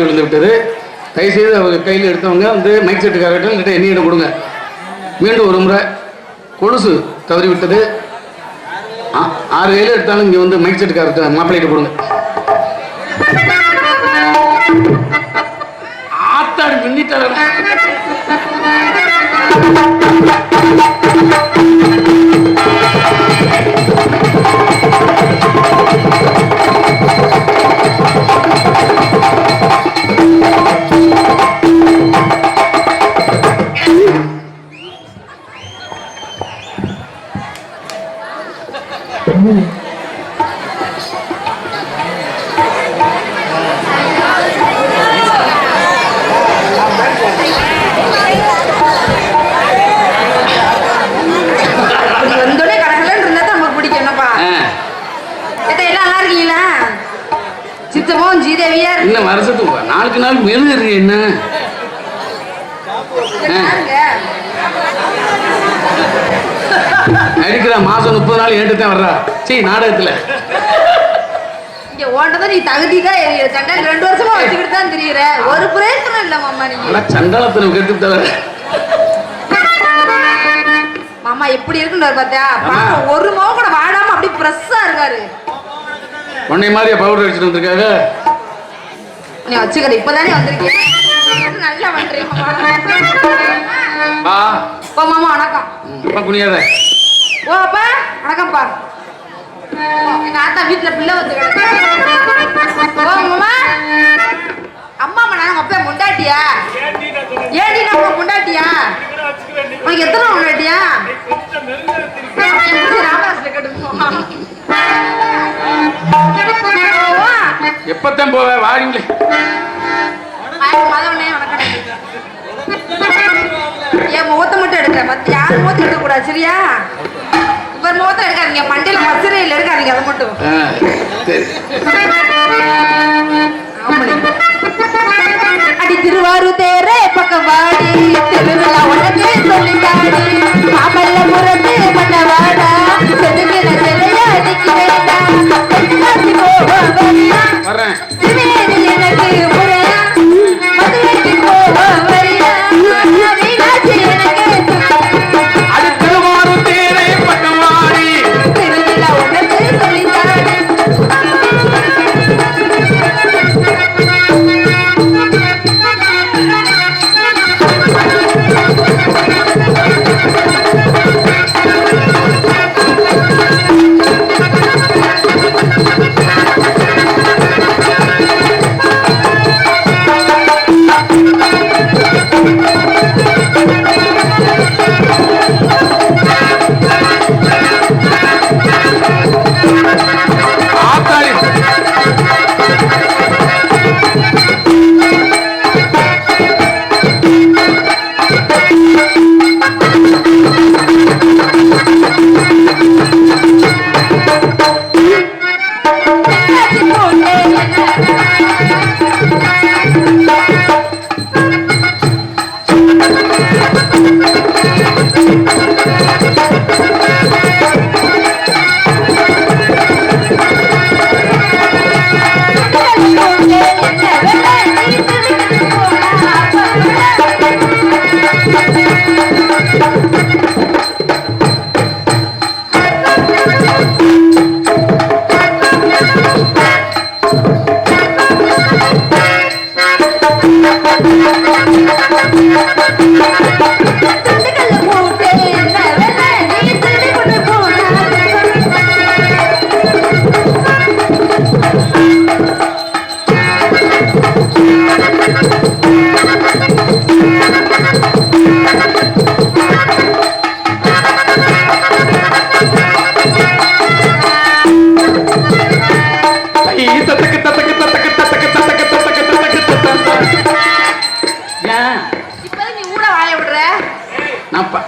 வெள்ளி தவறி விழுந்து விட்டது. தயவுசெய்து அவங்க கையில் எடுத்தவங்க வந்து மைக் செட்டுக்காரர்கள் கிட்ட எண்ணியிடம் கொடுங்க. மீண்டும் ஒரு முறை கொலுசு தவறி விட்டது ஆறு கையில் எடுத்தாலும் இங்கே வந்து மைக் செட்டுக்காரர்கிட்ட மாப்பிள்ளைகிட்ட கொடுங்க. ஆத்தாடி பின்னிட்டாரு தான் வர்றா சீ நாடகத்துல. இங்க நீ தகுதி தான் சண்டை ரெண்டு வருஷமா வச்சுக்கிட்டு தான் தெரியுற. ஒரு பிரயோஜனம் இல்ல மாமா நீங்க தவிர மாமா எப்படி இருக்குன்னு பாக்க ஒரு முகம் கூட வாடாம அப்படியே ஃப்ரெஷ்ஷா இருக்காரு. உன்னை மாதிரியா பவுடர் அடிச்சுட்டு வந்திருக்காங்க. நீ வச்சுக்கிற இப்பதானே வந்திருக்கேன். நல்லா பண்றீங்க மாமா. வணக்கம். குனியாத. ஓ அப்பா வணக்கம்ப்பா. ஓ, எங்க ஆத்தா வீட்டுல பிள்ளை வந்து அம்மா. அம்மா நான் அப்பா முண்டாட்டியா ஏடி நம்ம முண்டாட்டியா உனக்கு எத்தனை முண்டாட்டியா ராமராஜ்ல கட்டுமா எப்பத்தான் போவ வாடிங்களே மதவனே வணக்கம். என் முகத்தை மட்டும் எடுக்க மத்த யார் முகத்தை எடுக்க கூடாது சரியா? ஒரு முகத்தை எடுக்காதீங்க பண்டையில மசுரையில் எடுக்காதீங்க அது மட்டும் அடி திருவாரூர் தேரே பக்கம் வாடி. திருவிழா உடனே சொல்லிட்டாடி மாமல்ல முரட்டு பண்ண வாடா செதுக்கிற சிலைய அடிக்கிறேன் வரேன்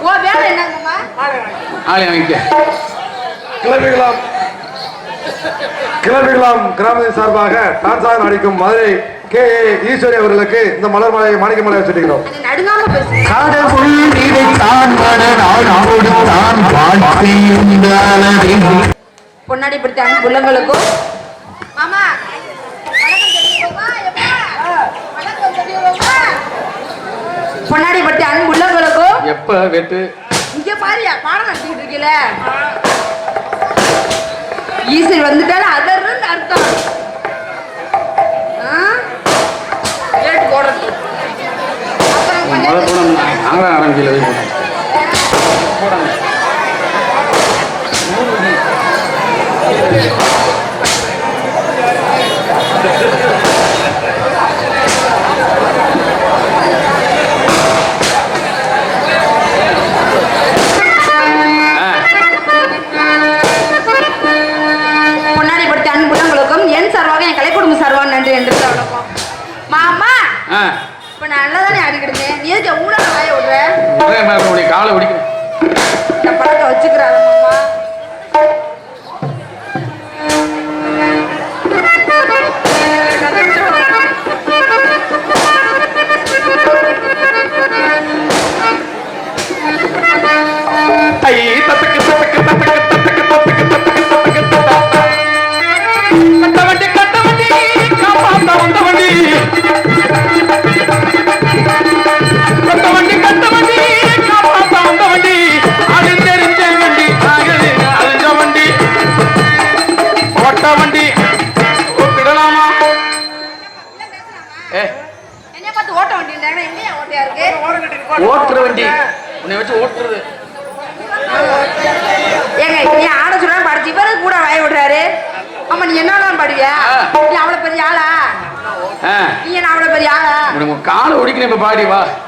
ஓ கிராமத்தின் சார்பாக டான்ஸாக நடிக்கும் மதுரை கே. ஈஸ்வரி அவர்களுக்கு இந்த மலர் மலையை மாணிக்க மலையை வச்சிருக்கிறோம் பொன்னாடி பிடித்த அன்பு எப்ப வெட்டு? இங்க பாரியா பாடம் நடத்திட்டு இருக்கீல? ஈஸ்வர் வந்துட்டால அதர்னு அர்த்தம். வேட்டு போடுறது அப்புறம் ஆரம்பிக்கல. வாடி வா.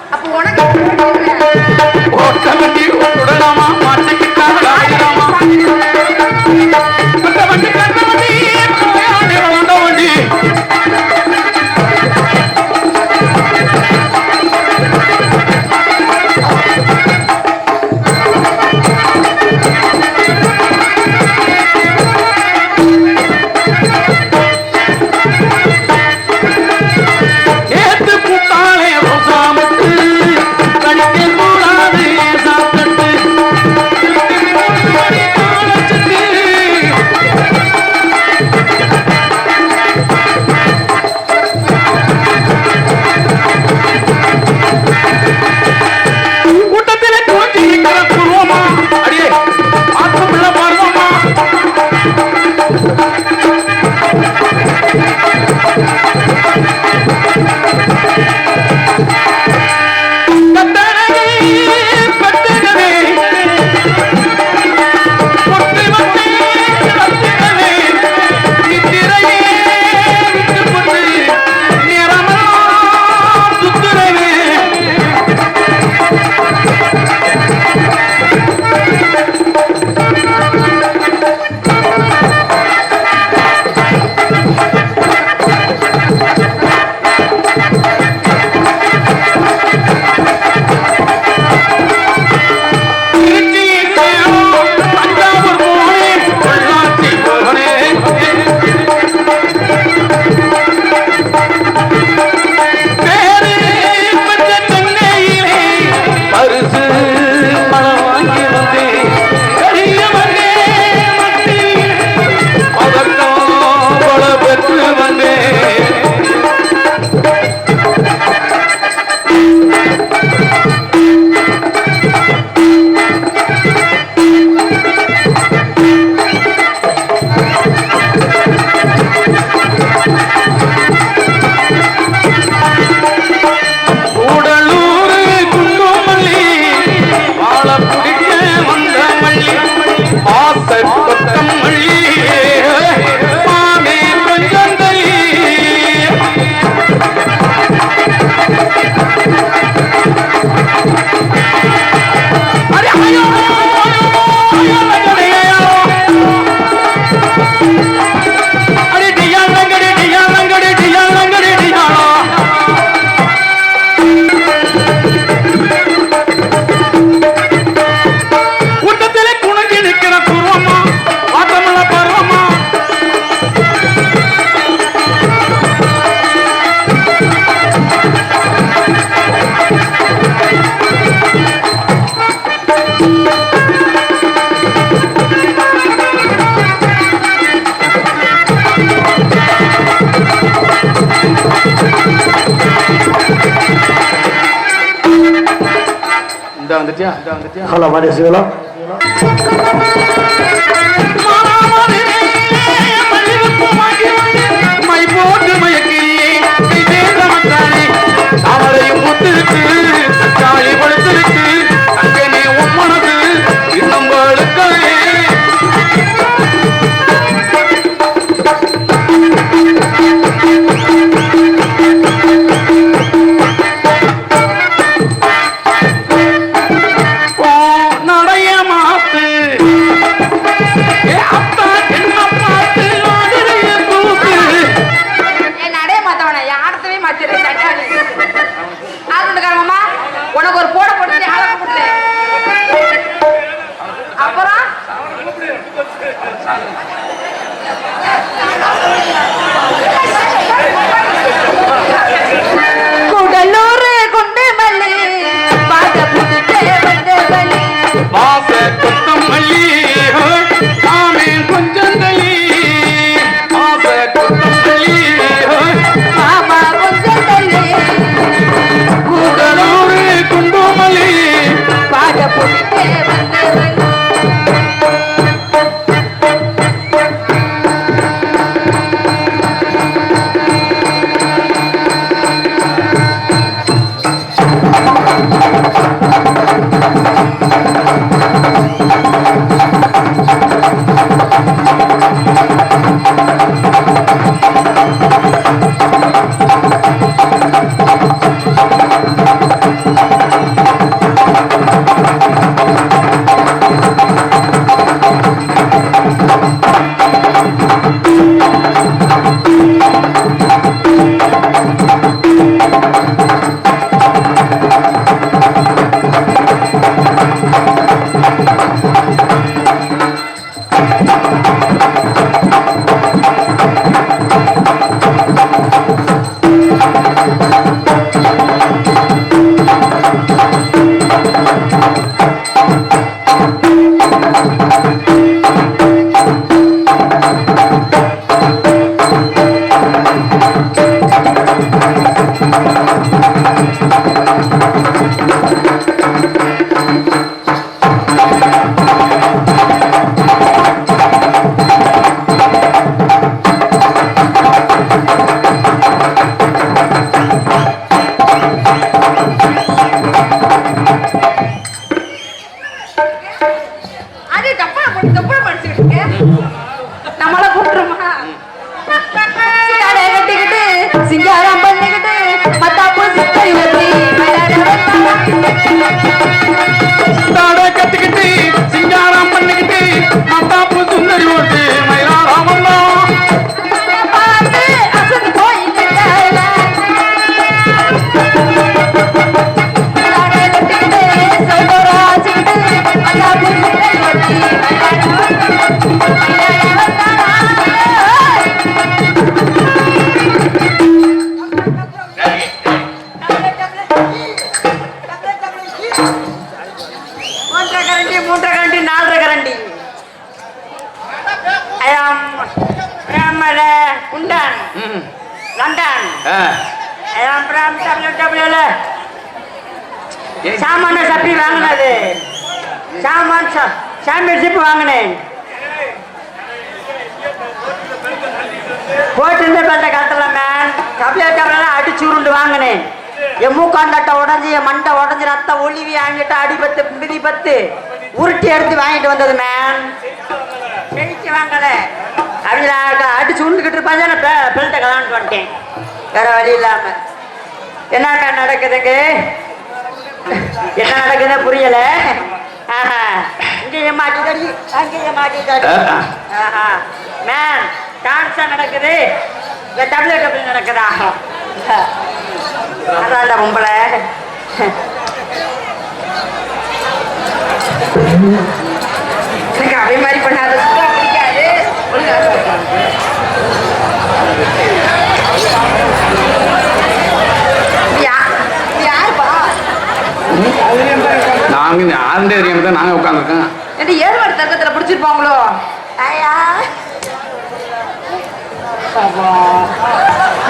வந்துட்டியா ஹலோ மாடிய சிவலாம் அது போட்டு டப்பா படிச்சுக்கிட்டு இருக்கேன் லண்டன் டபிள்யூ டபிள்யூல சாமான சப்பி வாங்கினது சாமான் சாம்பியன்ஷிப் வாங்கினேன் போட்டு பண்ற காலத்துல மேன் டபிள்யூ டபிள்யூல அடிச்சு உருண்டு வாங்கினேன் என் மூக்காண்டாட்ட உடஞ்சி என் மண்டை உடஞ்சி ரத்தம் ஒளிவி வாங்கிட்டு அடிபத்து மிதி பத்து உருட்டி எடுத்து வாங்கிட்டு வந்தது மேன் பெருக்கி வாங்கல அப்படி நான் அடிச்சு உண்டுக்கிட்டு இருப்பாங்க நான் பெ- பெல்ட்டை கலான்ட்டு வந்துட்டேன் வேற வழி இல்லாம. என்ன மேன் நடக்குதுங்க? என்ன நடக்குதுன்னு புரியல. ஆஹா. இங்கேயே மாட்டிதடி அங்கேயே மாட்டிதடி ஆஹா. மேன் டான்ஸா நடக்குது. இல்ல டபுள்யூ டபுள்யூ நடக்குதா? அதான்டா பொம்பளை. நாங்க ஆண்டே தெரியாம தான் நாங்க உட்காந்துருக்கோம் என்ன ஏறுவாடு தர்க்கத்துல பிடிச்சிருப்பாங்களோ? ஐயா.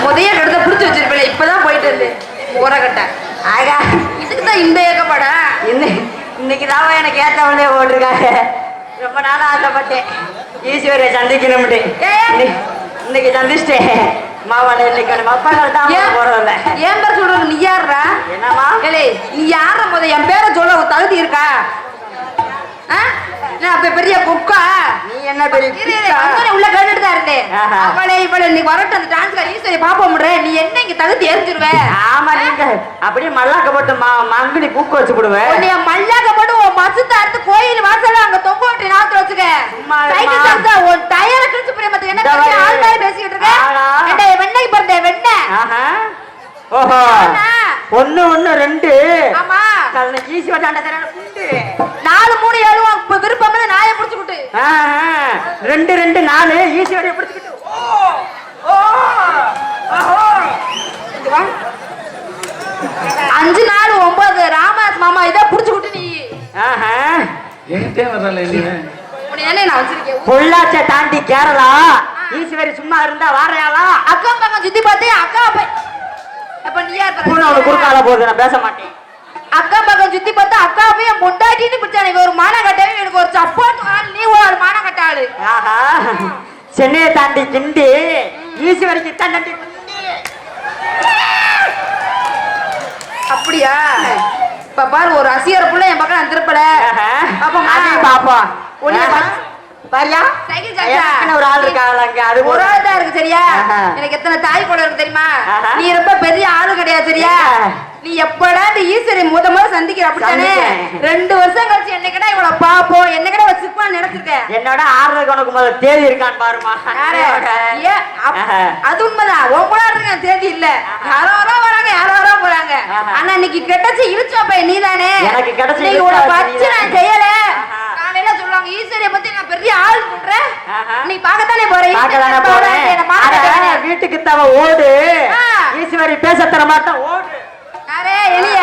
முதைய கடுத்த பிடிச்சி வச்சிருப்பேன் இப்பதான் போயிட்டு வந்து ஊரகட்டை ஆகா இதுக்கு தான் இந்த ஏக்கப்பட இந்த இன்னைக்கு தான் எனக்கு ஏத்தவனே ஓட்டிருக்காங்க ரொம்ப நாளா ஆசைப்பட்டேன். ஈஸ்வரை சந்திக்கணும்ட்டு. இன்னைக்கு- இன்னைக்கு சந்திச்சிட்டேன். மாவாட இன்னைக்கு மப்பாக்கள் தான் ஏன் போறதில்ல ஏன் பேர் சொல்றது? நீ யாருடா என்னம்மா? நீ யார போத? என் பேரை சொல்ல தகுதி இருக்கா? அப்ப பெரிய குக்கா நீ என்ன பெரிய பிக்கா? உள்ள கேட்டுட்டு தான் இருந்தேன். அவளே இவளே நீ வரட்டும் அந்த டான்ஸ்ல ஈஸ்வரி பாப்ப முடிய நீ என்ன இங்க தகுதி எரிஞ்சிருவ ஆமா நீங்க அப்படியே மல்லாக்க போட்டு மா- மங்குடி பூக்க வச்சு விடுவேன் உன்னைய மல்லாக்க போட்டு உன் மசத்தை அறுத்து கோயில் வாசல்ல அங்க தொங்க விட்டு நாத்து வச்சுக்க சும்மா சைக்கிள். சாப்பிட்டா உன் டயரை கிழிச்சு போய் மத்த என்ன பெரிய. ஆள் மாதிரி பேசிக்கிட்டு இருக்க வெண்ணெய் பிறந்த வெண்ணெய் ஆஹா. ஓஹோ? ஒண்ணு ஒண்ணு ரெண்டு. நாலு மூணு ஏழு விருப்பம் நாயை புடிச்சு விட்டு ஆஹா. ரெண்டு ரெண்டு நாலு. ஈசி வரைய பிடிச்சிக்கிட்டு. அஞ்சு நாலு ஒன்பது. ராமதாஸ் மாமா இதை புடிச்சு விட்டு நீ. பொள்ளாச்சை தாண்டி கேரளா. ஈஸ்வரி சும்மா இருந்தா வாரையாளா? அக்கா பக்கம் சுத்தி பார்த்து அக்கா போய் அப்ப நீ யார் பூனை? குறுக்கால போகுது நான் பேச மாட்டேன். அக்கா பக்கம் சுத்தி பார்த்து அக்கா போய் என் பொண்டாட்டின்னு பிடிச்சானே ஒரு மான கட்டாவே எனக்கு ஒரு சப்போர்ட் ஆள் நீ ஒரு ஆள் மான கட்டாளு ஆஹா சென்னையை தாண்டி கிண்டி ஈஸ்வரிக்கு தாண்டி கிண்டி அப்படியா? இப்ப பாரு ஒரு ரசிகர் புள்ள என் பக்கம் திருப்பல. ஆஹா. பாப்போமா? உன்னை பாரியா சைக்கிள் சாச்சா. எனக்குன்னு ஒரு ஆள் இருக்காங்க அது ஒரு ஒரு ஆள் தான் இருக்கு சரியா. எனக்கு எத்தனை தாய் கூட இருக்கு தெரியுமா. நீ ரொம்ப பெரிய ஆளு கிடையாது சரியா. நீ எப்படா இந்த ஈஸ்வரி முத முத சந்திக்கிற அப்படித்தானே. ரெண்டு வருஷம் கழிச்சு என்ன கிட்ட இவ்வளவு பாப்போம் என்ன கிட்ட நினைச்சிருக்க என்னோட உனக்கு முதல்ல தேதி இருக்கான்னு பாருமா. அது உண்மைதான். உன் கூட இருக்கு எனக்கு தேதி இல்ல. யாரோ யாரோ வராங்க யாரோ யாரோ போறாங்க. ஆனா இன்னைக்கு கிடைச்ச இழுச்சா பையன் நீதானே? எனக்கு கிடைச்ச நான் நீதானே. செய்யல. ஈஸ்வரியை பத்தி நான் பெரிய ஆள் பண்றேன். நீ பார்க்கத்தானே போறேன். என்னை பார்க்க அட, வேண்டியது. வீட்டுக்கு தவ ஓடு. ஈஸ்வரி பேச தர மாட்டேன் ஓடு யாரே எலிய.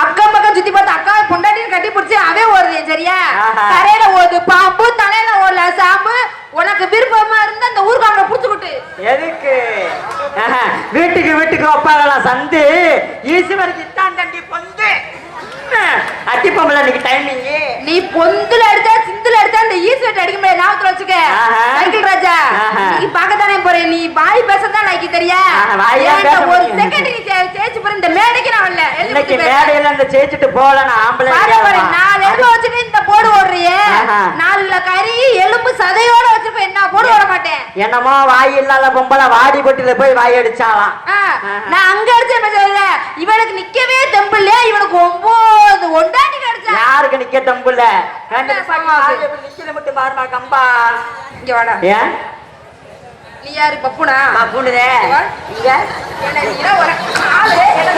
அக்கம் பக்கம் சுத்தி பார்த்து அக்காவை பொண்டாட்டின்னு கட்டி பிடிச்சி அவே ஓடுது சரியா. தரையில ஓடுது பாம்பு தலையில ஓடல சாம்பு. உனக்கு விருப்பமா இருந்தா அந்த ஊர்காமரை புடிச்சுக்கிட்டு எதுக்கு. வீட்டுக்கு வீட்டுக்கு ஒப்பாகலாம் சந்து. ஈஸ்வரிக்கு தான் தண்டி பொந்து. அட்டி பொம்பளை இன்னைக்கு டைமிங் நீ பொந்துல எடுத்தா சிந்துல எடுத்தா இந்த ஈஸ்வெட் அடிக்க முடியாது ஞாபகத்துல வச்சுக்க. சைக்கிள் ராஜா. நீ பார்க்கத்தானே போறேன் நீ வாய் பேசத்தான் லைக்கி தெரியா ஒரு. செகண்ட் நீ ஜெயிச்சு போற இந்த மேடைக்கு நான் வரல இன்னைக்கு. மேடையில அந்த ஜெயிச்சுட்டு போல நான் ஆம்பளை? நாலு எலும்பு வச்சுட்டு இந்த போடு ஓடுறியே ஆஹா. நாலுல கறி எலும்பு சதையோட வச்சிருப்ப என்ன போடு ஓட மாட்டேன் என்னமோ வாய் இல்லாத பொம்பளை வாடி பட்டில போய் வாய் அடிச்சாலாம். நான் அங்க அடிச்ச இல்ல இவனுக்கு நிக்கவே தெம்பு இல்லையா இவனுக்கு ஒன்பது ஒண்டாட்டி கிடைச்சா. யாருக்கு நிக்க சமாசு. நிக்கிற மட்டும் பாருமா கம்பா? இங்க வாடா. ஏன் நீ யாரு பப்புனா? கூடுதே இங்க. என்ன நீ ஒரு ஆளு என்ன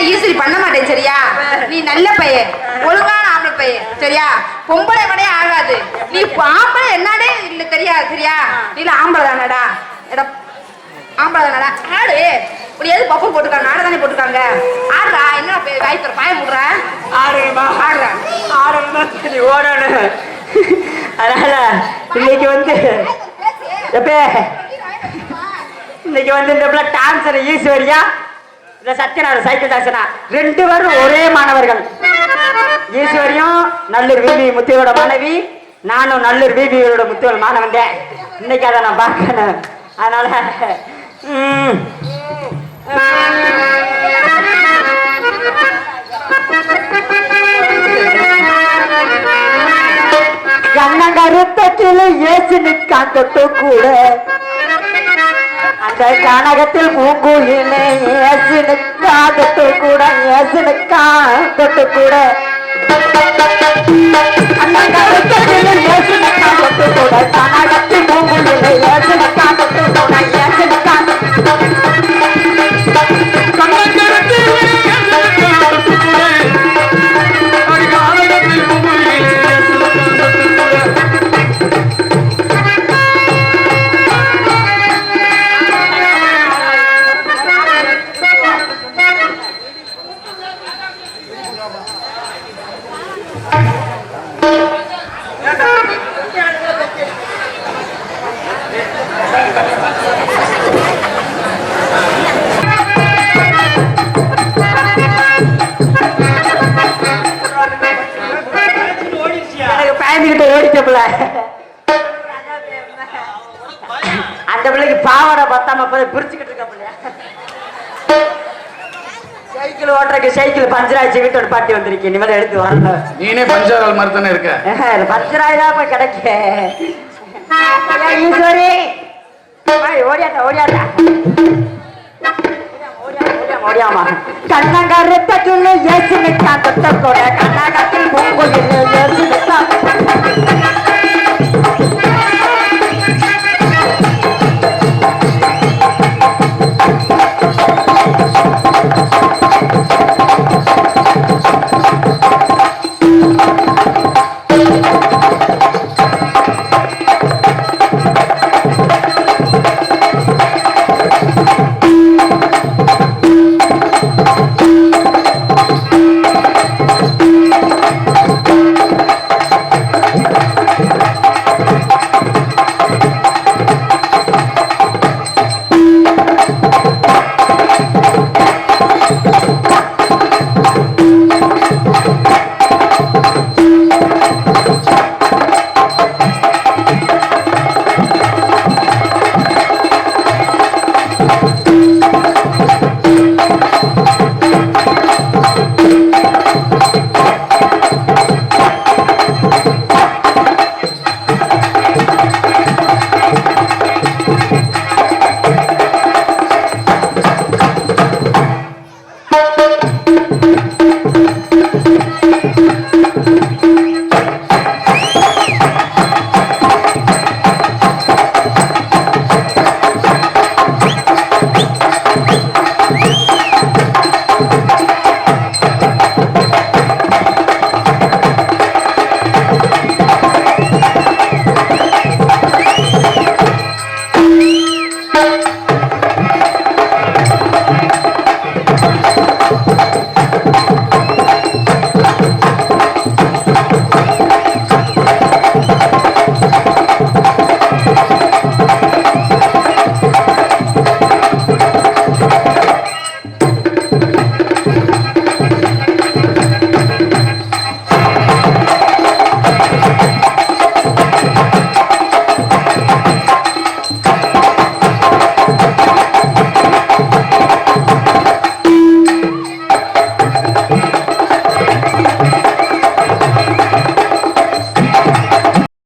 இப்படிலாம் ஈஸிரி பண்ண மாட்டேன் சரியா? நீ நல்ல பையன். ஒழுங்கான ஆம்பளை பையன் சரியா? பொம்பளை விடே ஆகாது. நீ ஆம்பளை என்னடே இல்ல தெரியாது சரியா? நீ ஆம்பளை தானடா. எடா ஆம்பளை தானடா. ஆடு இப்படி எது பப்பம் போட்டுருக்காங்க நாடை தானே போட்டுருக்காங்க ஆடுறா என்னடா பே- வாய் தர பாய முடுற ஆடுங்கம்மா. ஆடுறா. ஆடணும் சரி ஓடணும். அதனால இன்னைக்கு வந்து எப்பே இன்னைக்கு வந்து இந்த டான்ஸர் ஈஸ்வரியா இந்த சத்யநாத சைக்கிள் தாசனா ரெண்டு பேரும் ஒரே மாணவர்கள். ஈஸ்வரியும் நல்லூர் விபி முத்தியோட மாணவி நானும் நல்லூர் விபியோட முத்தியோட மாணவன் இன்னைக்கு அதை நான் பார்க்கணும். அதனால கண்ணங்க ரத்தத்தில் ஏசு நிற்கான் கூட அந்த கனகத்தில் பூங்குயிலே ஏசு தொட்டு கூட ஏசு தொட்டு கூட. கண்ணங்கருத்தத்தில் ஏசு நிற்கா தொட்டு கூட கனகத்தில் பூங்குயிலே ஏசு நிற்கா தொட்டு கூட வீட்டோட பாட்டி வந்திருக்கேன். இனிமேல் எடுத்து வரணும் நீனே பஞ்சாரால் மாதிரி தானே இருக்க? தான் போய் கிடைக்க. ஈஸ்வரி. ஓடியாட்டா ஓடியாட்டா ஓடியாமா, கண்ணங்கருத்த சொல்லு ஏசு நிற்கா தொட்ட கூட கண்ணகத்தில் பூங்குயில் ஏசு நிற்கா